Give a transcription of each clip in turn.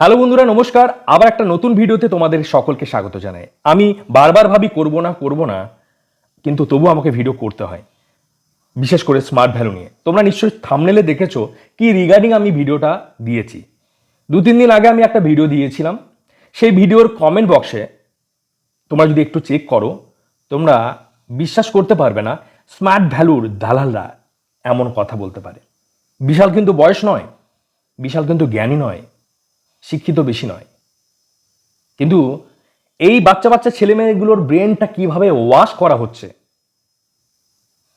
Hello বন্ধুরা, নমস্কার। আবার একটা নতুন ভিডিওতে তোমাদের সকলকে স্বাগত জানাই। আমি বারবার ভাবি, করব না করব না, কিন্তু তবু আমাকে ভিডিও করতে হয়, বিশেষ করে স্মার্ট ভ্যালু নিয়ে। তোমরা নিশ্চয়ই থামনেলে দেখেছ কি রিগার্ডিং আমি ভিডিওটা দিয়েছি। দু তিন দিন আগে আমি একটা ভিডিও দিয়েছিলাম। সেই ভিডিওর কমেন্ট বক্সে তোমরা যদি একটু চেক করো, তোমরা বিশ্বাস করতে পারবে না স্মার্ট ভ্যালুর দালালরা এমন কথা বলতে পারে। বিশাল কিন্তু বয়স নয়, বিশাল কিন্তু জ্ঞানী নয় শিক্ষিত বেশি নয়। কিন্তু এই বাচ্চা বাচ্চা ছেলে মেয়েগুলোর ব্রেনটা কীভাবে ওয়াশ করা হচ্ছে?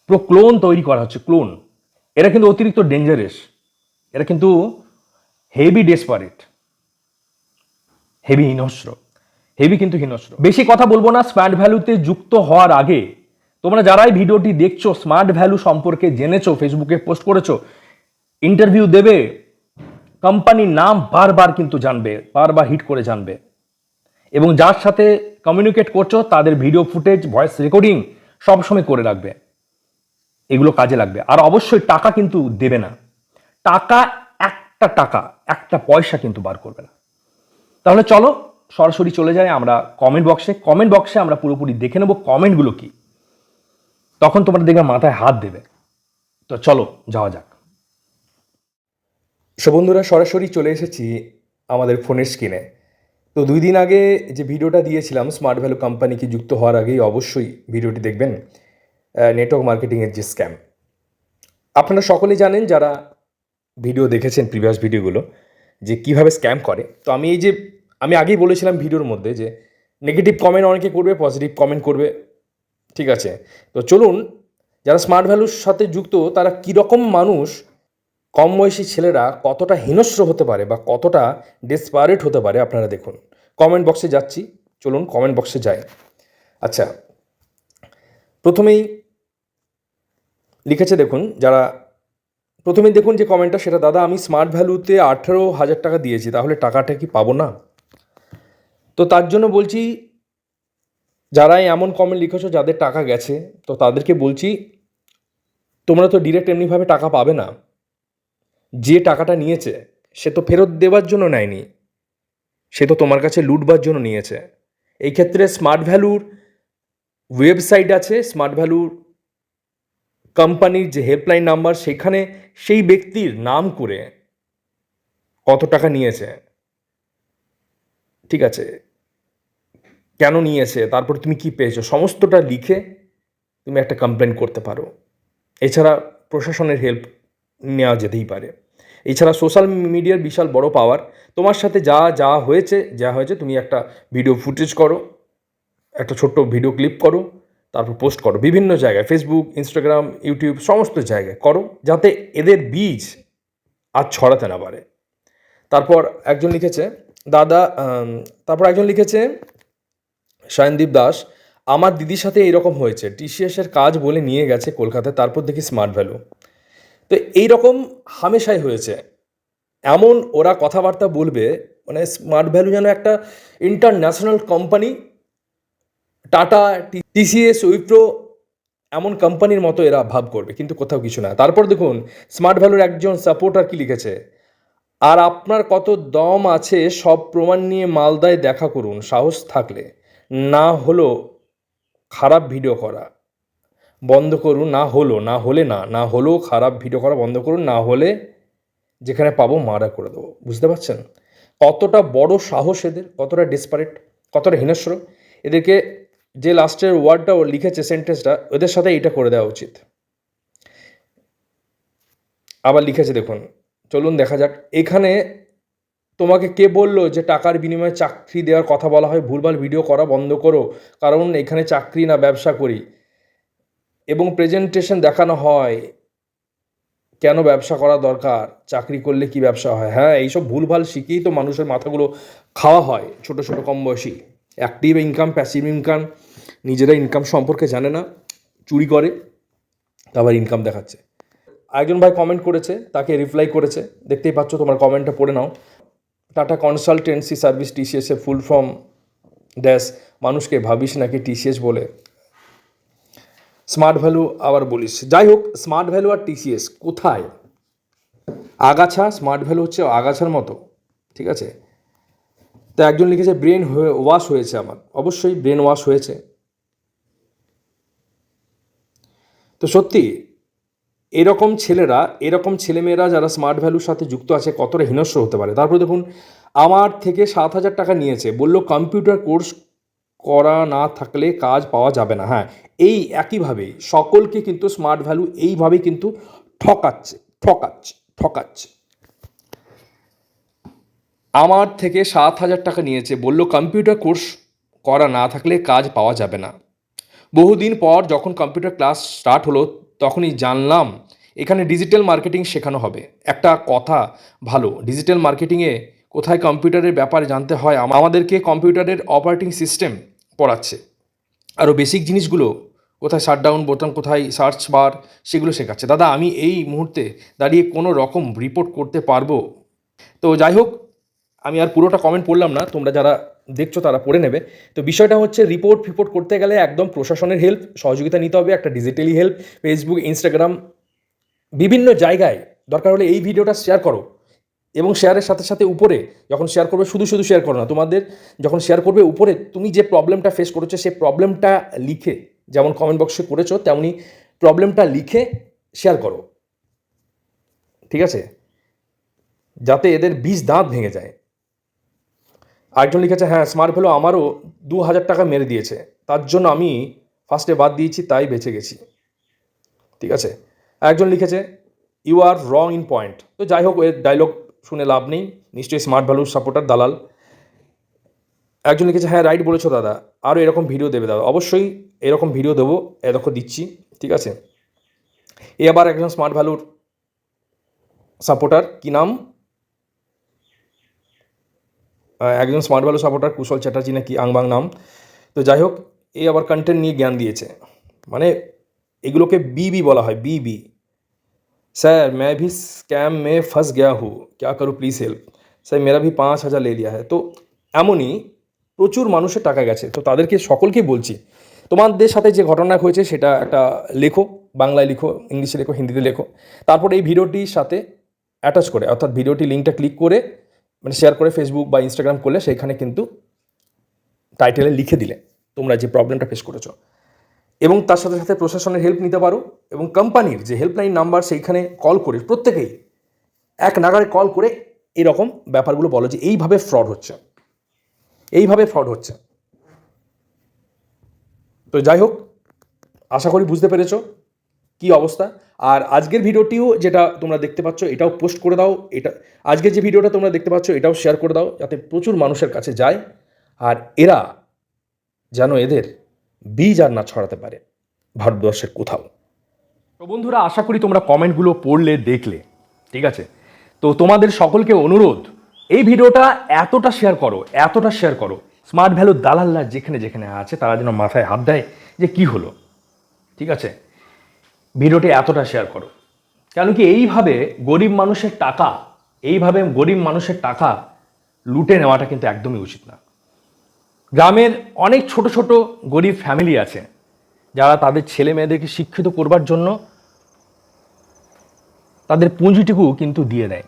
পুরো ক্লোন তৈরি করা হচ্ছে ক্লোন এরা কিন্তু অতিরিক্ত ডেঞ্জারাস এরা কিন্তু হেভি ডেসপারেট হেভি হিনস্র। হেভি কিন্তু হিনস্র। বেশি কথা বলব না স্মার্ট ভ্যালুতে যুক্ত হওয়ার আগে তোমরা যারাই ভিডিওটি দেখছ স্মার্ট ভ্যালু সম্পর্কে জেনেছো ফেসবুকে পোস্ট করেছ ইন্টারভিউ দেবে কোম্পানির নাম বারবার কিন্তু জানবে, বারবার হিট করে জানবে। এবং যার সাথে কমিউনিকেট করছ, তাদের ভিডিও ফুটেজ ভয়েস রেকর্ডিং সবসময় করে রাখবে। এগুলো কাজে লাগবে। আর অবশ্যই টাকা কিন্তু দেবে না। টাকা একটা টাকা, একটা পয়সা কিন্তু বার করবে না। তাহলে চলো, সরাসরি চলে যাই আমরা কমেন্ট বক্সে কমেন্ট বক্সে আমরা পুরোপুরি দেখে নেব কমেন্টগুলো কি। তখন তোমরা দেখবে মাথায় হাত দেবে। তো চলো, যাওয়া যাক। সো বন্ধুরা, সরাসরি চলে এসেছি আমাদের ফোনের স্ক্রিনে। তো দুই দিন আগে যে ভিডিওটা দিয়েছিলাম স্মার্ট ভ্যালু কোম্পানিকে যুক্ত হওয়ার আগেই অবশ্যই ভিডিওটি দেখবেন নেটওয়ার্ক মার্কেটিংয়ের যে স্ক্যাম আপনারা সকলেই জানেন, যারা ভিডিও দেখেছেন প্রিভিয়াস ভিডিওগুলো যে কীভাবে স্ক্যাম করে। তো আমি এই যে, আমি আগেই বলেছিলাম ভিডিওর মধ্যে যে নেগেটিভ কমেন্ট অনেকে করবে পজিটিভ কমেন্ট করবে, ঠিক আছে? তো চলুন, যারা স্মার্ট ভ্যালুর সাথে যুক্ত, তারা কীরকম মানুষ কম বয়সী ছেলেরা কতটা হিংস্র হতে পারে বা কতটা ডেসপারেট হতে পারে আপনারা দেখুন। কমেন্ট বক্সে যাচ্ছি, চলুন কমেন্ট বক্সে যাই। আচ্ছা প্রথমেই লিখেছে দেখুন, যারা প্রথমে দেখুন যে কমেন্টটা সেটা, দাদা, আমি স্মার্ট ভ্যালুতে আঠেরো হাজার টাকা দিয়েছি, তাহলে টাকাটা কি পাবো না? তো তার জন্য বলছি, যারাই এমন কমেন্ট লিখেছো যাদের টাকা গেছে, তো তাদেরকে বলছি, তোমরা তো ডিরেক্ট এমনিভাবে টাকা পাবে না। যে টাকাটা নিয়েছে, সে তো ফেরত দেওয়ার জন্য নেয়নি। সে তো তোমার কাছে লুটবার জন্য নিয়েছে। এই ক্ষেত্রে স্মার্ট ভ্যালুর ওয়েবসাইট আছে স্মার্ট ভ্যালুর কোম্পানির যে হেল্পলাইন নাম্বার সেখানে সেই ব্যক্তির নাম করে কত টাকা নিয়েছে। ঠিক আছে? কেন নিয়েছে? তারপর তুমি কি পেয়েছ? সমস্তটা লিখে তুমি একটা কমপ্লেন করতে পারো। এছাড়া প্রশাসনের হেল্প নেওয়া যেতেই পারে। এছাড়া সোশ্যাল মিডিয়ার বিশাল বড় পাওয়ার। তোমার সাথে যা যা হয়েছে যা হয়েছে, তুমি একটা ভিডিও ফুটেজ করো, একটা ছোট্ট ভিডিও ক্লিপ করো, তারপর পোস্ট করো। বিভিন্ন জায়গায় ফেসবুক ইনস্টাগ্রাম ইউটিউব সমস্ত জায়গায় করো, যাতে এদের বীজ আর ছড়াতে না পারে। তারপর একজন লিখেছে, দাদা তারপর একজন লিখেছে, সায়নদীপ দাস, আমার দিদির সাথে এরকম হয়েছে। টিসিএসের কাজ বলে নিয়ে গেছে কলকাতায়, তারপর দেখি স্মার্ট ভ্যালু তো এই রকম হামেশাই হয়েছে। এমন ওরা কথাবার্তা বলবে মানে স্মার্ট ভ্যালু যেন একটা international company Tata TCS Wipro এমন কোম্পানির মতো এরা ভাব করবে, কিন্তু কোথাও কিছু না। তারপর দেখুন স্মার্ট ভ্যালুর একজন সাপোর্টার কি লিখেছে? আর আপনার কত দম আছে সব প্রমাণ নিয়ে মালদায় দেখা করুন, সাহস থাকলে। না হলো খারাপ ভিডিও করা। বন্ধ করুন, না হলো, না হলে না না হলেও খারাপ ভিডিও করা বন্ধ করুন, না হলে যেখানে পাবো মারা করে দেবো। বুঝতে পারছেন? কতটা বড় সাহস এদের, কতটা ডিসপারেট কতটা হিনস্র। এদেরকে যে লাস্টের ওয়ার্ডটা ও লিখেছে সেন্টেন্সটা ওদের সাথে এটা করে দেওয়া উচিত। আবার লিখেছে, দেখুন, চলুন দেখা যাক। এখানে তোমাকে কে বলল যে টাকার বিনিময়ে চাকরি দেওয়ার কথা বলা হয়? ভুলভাল ভিডিও করা বন্ধ করো। কারণ এখানে চাকরি না ব্যবসা করি। এবং প্রেজেন্টেশন দেখানো হয়, কেন ব্যবসা করা দরকার, চাকরি করলে কি ব্যবসা হয়? হ্যাঁ এইসব ভুলভাল শিখেই তো মানুষের মাথাগুলো খাওয়া হয়, ছোট ছোট, কম বয়সী। অ্যাক্টিভ ইনকাম প্যাসিভ ইনকাম নিজেরা ইনকাম সম্পর্কে জানে না, চুরি করে, তারপর ইনকাম দেখাচ্ছে। একজন ভাই কমেন্ট করেছে, তাকে রিপ্লাই করেছে, দেখতেই পাচ্ছ তোমার কমেন্টটা পড়ে নাও। টাটা কনসালটেন্সি সার্ভিস টিসিএসের ফুল ফর্ম ড্যাশ মানুষকে ভাবিস নাকি টিসিএস বলে। স্মার্ট ভ্যালু আবার বলিস। যাই হোক স্মার্ট ভ্যালু আর টিসিএস কোথায়? আগাছা, স্মার্ট ভ্যালু হচ্ছে আগাছার মতো, ঠিক আছে? তো একজন লিখেছে, ব্রেন হয়ে, ওয়াশ হয়েছে আমার। অবশ্যই ব্রেন ওয়াশ হয়েছে। তো সত্যি, এরকম ছেলেরা, এরকম ছেলেমেয়েরা যারা স্মার্ট ভ্যালুর সাথে যুক্ত আছে, কতটা হিনস্র হতে পারে? তারপরে দেখুন, আমার থেকে সাত হাজার টাকা নিয়েছে, বলল, কম্পিউটার কোর্স করা না থাকলে কাজ পাওয়া যাবে না। হ্যাঁ এই একইভাবে সকলকে কিন্তু স্মার্ট ভ্যালু এইভাবেই কিন্তু ঠকাচ্ছে ঠকাচ্ছে ঠকাচ্ছে। আমার থেকে সাত হাজার টাকা নিয়েছে, বলল কম্পিউটার কোর্স করা না থাকলে কাজ পাওয়া যাবে না। বহুদিন পর যখন কম্পিউটার ক্লাস স্টার্ট হলো, তখনই জানলাম, এখানে ডিজিটাল মার্কেটিং শেখানো হবে। একটা কথা ভালো ডিজিটাল মার্কেটিংয়ে কোথায় কম্পিউটারের ব্যাপারে জানতে হয়? আমাদেরকে কম্পিউটারের অপারেটিং সিস্টেম পড়াচ্ছে। আরও বেসিক জিনিসগুলো, কোথায় শাটডাউন বোতাম কোথায় সার্চ বার সেগুলো শেখাচ্ছে। দাদা, আমি এই মুহূর্তে দাঁড়িয়ে কোনো রকম রিপোর্ট করতে পারব? তো যাই হোক, আমি আর পুরোটা কমেন্ট পড়লাম না, তোমরা যারা দেখছ তারা পড়ে নেবে। তো বিষয়টা হচ্ছে রিপোর্ট ফিপোর্ট করতে গেলে একদম প্রশাসনের হেল্প সহযোগিতা নিতে হবে, একটা ডিজিটালি হেল্প ফেসবুক ইনস্টাগ্রাম বিভিন্ন জায়গায় দরকার হলে এই ভিডিওটা শেয়ার করো। এবং শেয়ারের সাথে সাথে উপরে, যখন শেয়ার করবে, শুধু শুধু শেয়ার করো না, তোমাদের যখন শেয়ার করবে উপরে, তুমি যে প্রবলেমটা ফেস করেছ সেই প্রবলেমটা লিখে, যেমন কমেন্ট বক্সে করেছ, তেমনি প্রবলেমটা লিখে শেয়ার করো। ঠিক আছে? যাতে এদের বীজ দাঁত ভেঙে যায়। আরেকজন লিখেছে হ্যাঁ স্মার্ট ভ্যালু আমারও দু হাজার টাকা মেরে দিয়েছে। তার জন্য আমি ফার্স্টে বাদ দিয়েছি, তাই বেঁচে গেছি। ঠিক আছে? একজন লিখেছে you are wrong in point তো যাই হোক, এর ডায়লগ শুনে লাভ নেই। নিশ্চয়ই স্মার্ট ভ্যালুর সাপোর্টার দালাল। একজন লিখেছে হ্যাঁ রাইট বলেছ দাদা। আরও এরকম ভিডিও দেবে দাদা। অবশ্যই এরকম ভিডিও দেবো এ দেখো দিচ্ছি, ঠিক আছে? এ আবার একজন স্মার্ট ভ্যালুর সাপোর্টার কী নাম? একজন smart value supporter Kushal Chatterjee নাকি, আংবাং নাম। তো যাই হোক, এ আবার কন্টেন্ট নিয়ে জ্ঞান দিয়েছে। মানে এগুলোকে বিবি বলা হয় বিবি सर मैं भी स्कैम में फंस गया हूँ क्या करूँ প্লিজ হেল্প স্যার মেরা ভি পাঁচ হাজার লে লিয়া হ্যাঁ তো এমনই প্রচুর মানুষের টাকা গেছে তো তাদেরকে সকলকেই বলছি তোমাদের সাথে যে ঘটনা হয়েছে সেটা একটা লেখো বাংলায় লিখো ইংলিশে লেখো হিন্দিতে লেখো তারপর এই ভিডিওটির সাথে অ্যাটাচ করে অর্থাৎ ভিডিওটি লিঙ্কটা ক্লিক করে মানে শেয়ার করে ফেসবুক বা ইনস্টাগ্রাম করলে সেখানে কিন্তু টাইটেলে লিখে দিলে তোমরা যে প্রবলেমটা ফেস করেছো এবং তার সাথে সাথে প্রশাসনের হেল্প নিতে পারো এবং কোম্পানির যে হেল্পলাইন নাম্বার সেইখানে কল করে প্রত্যেকেই এক নাগারে কল করে এরকম ব্যাপারগুলো বলো যে এইভাবে ফ্রড হচ্ছে। এইভাবে ফ্রড হচ্ছে। তো যাই হোক, আশা করি বুঝতে পেরেছ কি অবস্থা। আর আজকের ভিডিওটিও যেটা তোমরা দেখতে পাচ্ছ, এটাও পোস্ট করে দাও। এটা আজকের যে ভিডিওটা তোমরা দেখতে পাচ্ছ, এটাও শেয়ার করে দাও যাতে প্রচুর মানুষের কাছে যায়। আর এরা যেন এদের বীজ আর না ছড়াতে পারে, ভারতবর্ষের কোথাও। তো বন্ধুরা, আশা করি তোমরা কমেন্টগুলো পড়লে, দেখলে, ঠিক আছে? তো তোমাদের সকলকে অনুরোধ, এই ভিডিওটা এতটা শেয়ার করো, এতটা শেয়ার করো। স্মার্ট ভ্যালু দালাল্লা যেখানে যেখানে আছে, তারা যেন মাথায় হাত দেয় যে কি হলো, ঠিক আছে? ভিডিওটি এতটা শেয়ার করো। কেন কি এইভাবে গরিব মানুষের টাকা, এইভাবে গরিব মানুষের টাকা লুটে নেওয়াটা কিন্তু একদমই উচিত না। গ্রামের অনেক ছোট ছোট গরিব ফ্যামিলি আছে, যারা তাদের ছেলে মেয়েদেরকে শিক্ষিত করবার জন্য তাদের পুঁজিটুকু কিন্তু দিয়ে দেয়।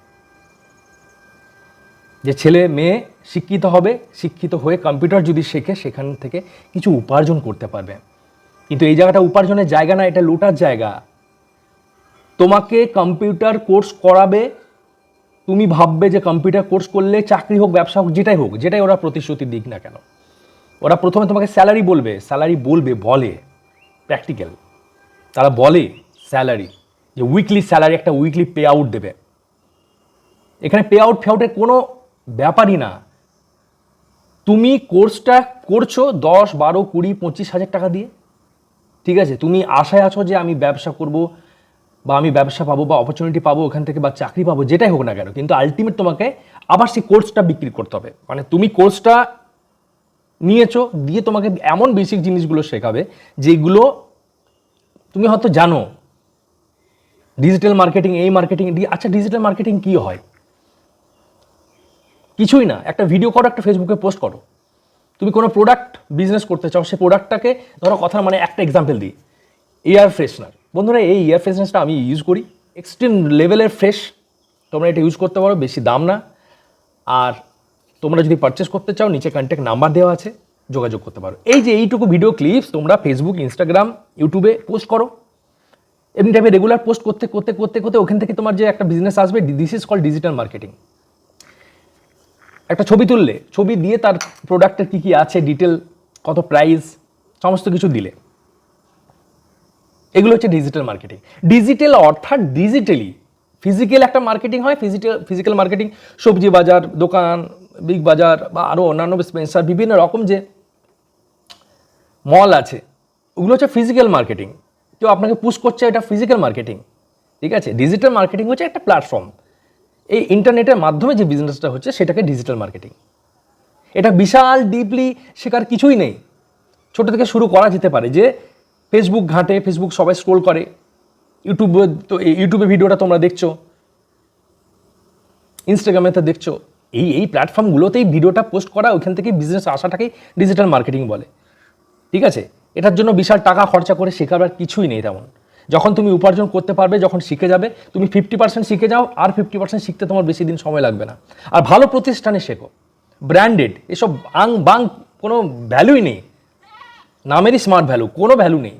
যে ছেলে মেয়ে শিক্ষিত হবে, শিক্ষিত হয়ে কম্পিউটার যদি শেখে, সেখান থেকে কিছু উপার্জন করতে পারবে। কিন্তু এই জায়গাটা উপার্জনের জায়গা না, এটা লুটার জায়গা। তোমাকে কম্পিউটার কোর্স করাবে, তুমি ভাববে যে কম্পিউটার কোর্স করলে চাকরি হোক, ব্যবসা হোক, যেটাই হোক, যেটাই ওরা প্রতিশ্রুতি দিক না কেন। ওরা প্রথমে তোমাকে স্যালারি বলবে স্যালারি বলবে, বলে প্র্যাকটিক্যাল তারা বলে স্যালারি, যে উইকলি স্যালারি একটা উইকলি পে আউট দেবে। এখানে পে আউট ফেআউটের কোনো ব্যাপারই না। তুমি কোর্সটা করছ দশ, বারো, কুড়ি, পঁচিশ হাজার টাকা দিয়ে। ঠিক আছে? তুমি আশায় আছো যে আমি ব্যবসা করব বা আমি ব্যবসা পাবো বা অপরচুনিটি পাবো ওখান থেকে বা চাকরি পাবো, যেটাই হোক না কেন। কিন্তু আলটিমেট তোমাকে আবার সেই কোর্সটা বিক্রি করতে হবে। মানে তুমি কোর্সটা নিয়েছো, দিয়ে তোমাকে এমন বেসিক জিনিসগুলো শেখাবে, যেগুলো তুমি হয়তো জানো। ডিজিটাল মার্কেটিং এই মার্কেটিং আচ্ছা ডিজিটাল মার্কেটিং কি হয়? কিছুই না, একটা ভিডিও করো, একটা ফেসবুকে পোস্ট করো। তুমি কোনো প্রোডাক্ট বিজনেস করতে চাও সেই প্রোডাক্টটাকে ধরো কথার মানে একটা এক্সাম্পল দিই। এয়ার ফ্রেশনার বন্ধুরা, এই এয়ার ফ্রেশনারটা আমি ইউজ করি। এক্সট্রিম লেভেলের ফ্রেশ তোমরা এটা ইউজ করতে পারো, বেশি দাম না। আর তোমরা যদি পারচেস করতে চাও, নিচে কন্ট্যাক্ট নাম্বার দেওয়া আছে, যোগাযোগ করতে পারো। এই যে এইটুকু ভিডিও ক্লিপস তোমরা ফেসবুক ইনস্টাগ্রাম ইউটিউবে পোস্ট করো। এমনি টাইপে রেগুলার পোস্ট করতে করতে করতে করতে ওখান থেকে তোমার যে একটা বিজনেস আসবে this is call digital marketing একটা ছবি তুললে, ছবি দিয়ে তার প্রোডাক্টের কী কী আছে ডিটেল কত প্রাইস সমস্ত কিছু দিলে। এগুলো হচ্ছে ডিজিটাল মার্কেটিং ডিজিটাল অর্থাৎ ডিজিটালি ফিজিক্যাল একটা মার্কেটিং হয় ফিজিক্যাল ফিজিক্যাল মার্কেটিং সবজি বাজার, দোকান বিগ বাজার বা আরও অন্যান্য স্পেন্সার বিভিন্ন রকম যে মল আছে, ওগুলো হচ্ছে ফিজিক্যাল মার্কেটিং কেউ আপনাকে পুশ করছে এটা ফিজিক্যাল মার্কেটিং ঠিক আছে? ডিজিটাল মার্কেটিং হচ্ছে একটা প্ল্যাটফর্ম এই ইন্টারনেটের মাধ্যমে যে বিজনেসটা হচ্ছে, সেটাকে ডিজিটাল মার্কেটিং এটা বিশাল ডিপলি শেখার কিছুই নেই। ছোট থেকে শুরু করা যেতে পারে যে ফেসবুক ঘাঁটে ফেসবুক সবাই স্ক্রোল করে। ইউটিউবে তো ইউটিউবে ভিডিওটা তোমরা দেখছ। ইনস্টাগ্রামে তো দেখছ। এই এই প্ল্যাটফর্মগুলোতেই ভিডিওটা পোস্ট করা, ওইখান থেকে বিজনেস আসাটাকেই ডিজিটাল মার্কেটিং বলে। ঠিক আছে? এটার জন্য বিশাল টাকা খরচা করে শেখার আর কিছুই নেই তেমন। যখন তুমি উপার্জন করতে পারবে, যখন শিখে যাবে, তুমি ফিফটি পার্সেন্ট শিখে যাও, আর ফিফটি পার্সেন্ট শিখতে তোমার বেশি দিন সময় লাগবে না। আর ভালো প্রতিষ্ঠানে শেখো। ব্র্যান্ডেড এসব আং বাং কোনো ভ্যালুই নেই। নামেরই স্মার্ট ভ্যালু কোনো ভ্যালু নেই।